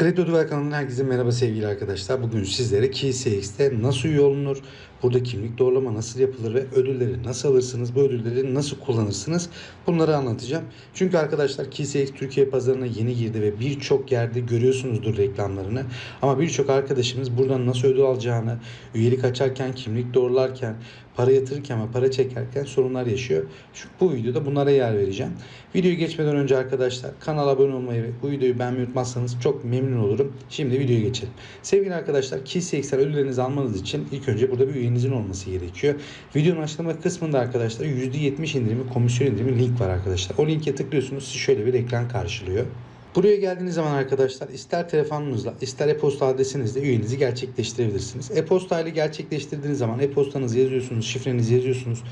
Kredi Duvar kanalından herkese merhaba sevgili arkadaşlar. Bugün sizlere KeyCX'te nasıl üye olunur, burada kimlik doğrulama nasıl yapılır ve ödülleri nasıl alırsınız, bu ödülleri nasıl kullanırsınız bunları anlatacağım. Çünkü arkadaşlar KeyCX Türkiye pazarına yeni girdi ve birçok yerde görüyorsunuzdur reklamlarını. Ama birçok arkadaşımız buradan nasıl ödül alacağını, üyelik açarken, kimlik doğrularken, para yatırırken ve para çekerken sorunlar yaşıyor. Şu, bu videoda bunlara yer vereceğim. Videoyu geçmeden önce arkadaşlar kanala abone olmayı ve bu videoyu beğenmeyi unutmazsanız çok memnun olurum. Şimdi videoya geçelim. Sevgili arkadaşlar KeyCX'ler ödüllerinizi almanız için ilk önce burada bir üyenizin olması gerekiyor. Videonun açıklama kısmında arkadaşlar %70 indirimi, komisyon indirimi link var arkadaşlar. O linke tıklıyorsunuz sizi şöyle bir ekran karşılıyor. Buraya geldiğiniz zaman arkadaşlar ister telefonunuzla ister e-posta adresinizle üyenizi gerçekleştirebilirsiniz. E-posta ile gerçekleştirdiğiniz zaman e-postanızı yazıyorsunuz, şifrenizi yazıyorsunuz,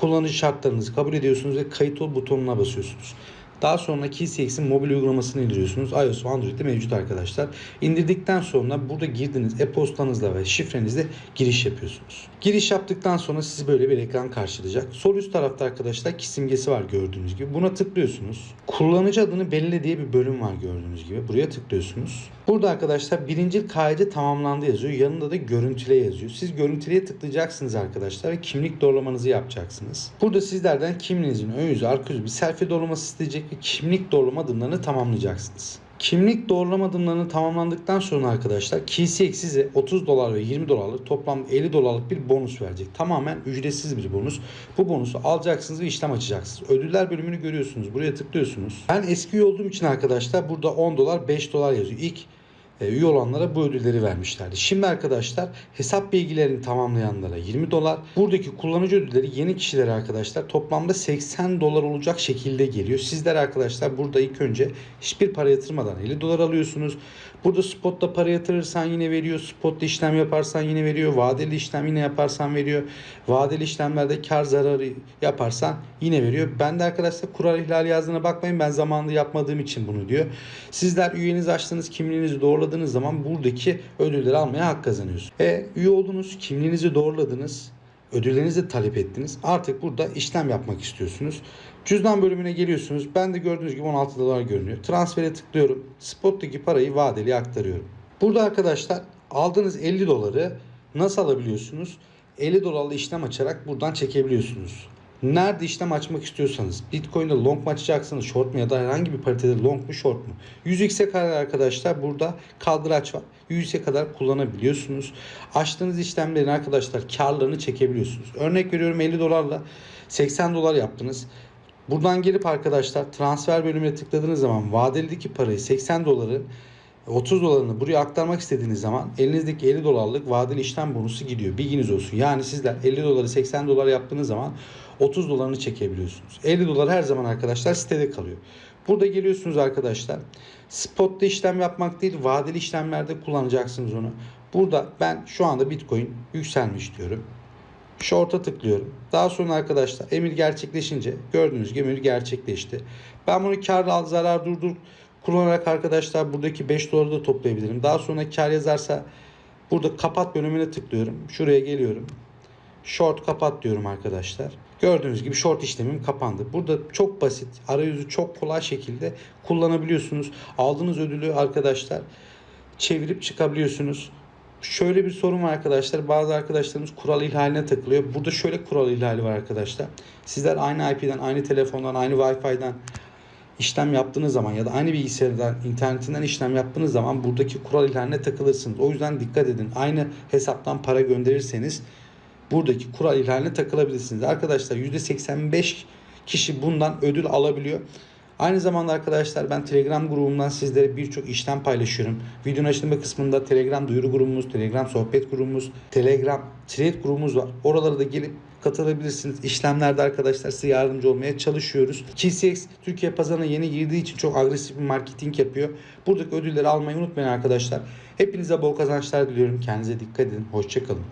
kullanıcı şartlarınızı kabul ediyorsunuz ve kayıt ol butonuna basıyorsunuz. Daha sonra KeyCX'in mobil uygulamasını indiriyorsunuz. iOS ve Android'de mevcut arkadaşlar. İndirdikten sonra burada girdiğiniz e-postanızla ve şifrenizle giriş yapıyorsunuz. Giriş yaptıktan sonra sizi böyle bir ekran karşılayacak. Sol üst tarafta arkadaşlar kişi simgesi var gördüğünüz gibi. Buna tıklıyorsunuz. Kullanıcı adını belirle diye bir bölüm var gördüğünüz gibi. Buraya tıklıyorsunuz. Burada arkadaşlar birinci KYC tamamlandı yazıyor. Yanında da görüntüle yazıyor. Siz görüntüleye tıklayacaksınız arkadaşlar ve kimlik doğrulamanızı yapacaksınız. Burada sizlerden kimliğinizin ön yüzü, arka yüzü bir selfie doğrulaması isteyecek ve kimlik doğrulama adımlarını tamamlayacaksınız. Kimlik doğrulama adımlarını tamamlandıktan sonra arkadaşlar KeyCX size 30 dolar ve 20 dolarlık toplam 50 dolarlık bir bonus verecek. Tamamen ücretsiz bir bonus. Bu bonusu alacaksınız ve işlem açacaksınız. Ödüller bölümünü görüyorsunuz. Buraya tıklıyorsunuz. Ben eski olduğum için arkadaşlar burada 10 dolar 5 dolar yazıyor. İlk üye olanlara bu ödülleri vermişlerdi. Şimdi arkadaşlar hesap bilgilerini tamamlayanlara 20 dolar. Buradaki kullanıcı ödülleri yeni kişilere arkadaşlar toplamda 80 dolar olacak şekilde geliyor. Sizler arkadaşlar burada ilk önce hiçbir para yatırmadan 50 dolar alıyorsunuz. Burada spotta para yatırırsan yine veriyor. Spotta işlem yaparsan yine veriyor. Vadeli işlem yine yaparsan veriyor. Vadeli işlemlerde kar zararı yaparsan yine veriyor. Ben de arkadaşlar kural ihlali yazdığına bakmayın. Ben zamanında yapmadığım için bunu diyor. Sizler üyenizi açtınız, kimliğinizi doğruladığınız zaman buradaki ödülleri almaya hak kazanıyorsunuz. E üye oldunuz, kimliğinizi doğruladınız. Ödüllerinizi talep ettiniz. Artık burada işlem yapmak istiyorsunuz. Cüzdan bölümüne geliyorsunuz. Ben de gördüğünüz gibi 16 dolar görünüyor. Transfere tıklıyorum. Spot'taki parayı vadeli aktarıyorum. Burada arkadaşlar aldığınız 50 doları nasıl alabiliyorsunuz? 50 dolarlı işlem açarak buradan çekebiliyorsunuz. Nerede işlem açmak istiyorsanız Bitcoin'de long mu açacaksınız short mu ya da herhangi bir paritede long mu short mu? 100x'e kadar arkadaşlar burada kaldıraç var. 100x'e kadar kullanabiliyorsunuz. Açtığınız işlemlerin arkadaşlar karlarını çekebiliyorsunuz. Örnek veriyorum 50 dolarla 80 dolar yaptınız. Buradan gelip arkadaşlar transfer bölümüne tıkladığınız zaman vadelideki parayı 80 doları 30 dolarını buraya aktarmak istediğiniz zaman elinizdeki 50 dolarlık vadeli işlem bonusu gidiyor. Bilginiz olsun. Yani sizler 50 doları 80 dolar yaptığınız zaman 30 dolarını çekebiliyorsunuz. 50 dolar her zaman arkadaşlar sitede kalıyor. Burada geliyorsunuz arkadaşlar. Spotta işlem yapmak değil vadeli işlemlerde kullanacaksınız onu. Burada ben şu anda Bitcoin yükselmiş diyorum. Short'a tıklıyorum. Daha sonra arkadaşlar emir gerçekleşince gördüğünüz gibi emir gerçekleşti. Ben bunu kar zarar durdur kullanarak arkadaşlar buradaki 5 doları da toplayabilirim. Daha sonra kar yazarsa burada kapat bölümüne tıklıyorum. Şuraya geliyorum. Short kapat diyorum arkadaşlar. Gördüğünüz gibi short işlemim kapandı. Burada çok basit, arayüzü çok kolay şekilde kullanabiliyorsunuz. Aldığınız ödülü arkadaşlar çevirip çıkabiliyorsunuz. Şöyle bir sorun var arkadaşlar. Bazı arkadaşlarımız kural ihlaline takılıyor. Burada şöyle kural ihlali var arkadaşlar. Sizler aynı IP'den, aynı telefondan, aynı Wi-Fi'den işlem yaptığınız zaman ya da aynı bilgisayardan, internetinden işlem yaptığınız zaman buradaki kural ihlaline takılırsınız. O yüzden dikkat edin. Aynı hesaptan para gönderirseniz buradaki kural ihlaline takılabilirsiniz. Arkadaşlar %85 kişi bundan ödül alabiliyor. Aynı zamanda arkadaşlar ben Telegram grubumdan sizlere birçok işlem paylaşıyorum. Videonun açıklama kısmında Telegram duyuru grubumuz, Telegram sohbet grubumuz, Telegram trade grubumuz var. Oralara da gelip katılabilirsiniz. İşlemlerde arkadaşlar size yardımcı olmaya çalışıyoruz. KCX Türkiye pazarına yeni girdiği için çok agresif bir marketing yapıyor. Buradaki ödülleri almayı unutmayın arkadaşlar. Hepinize bol kazançlar diliyorum. Kendinize dikkat edin. Hoşçakalın.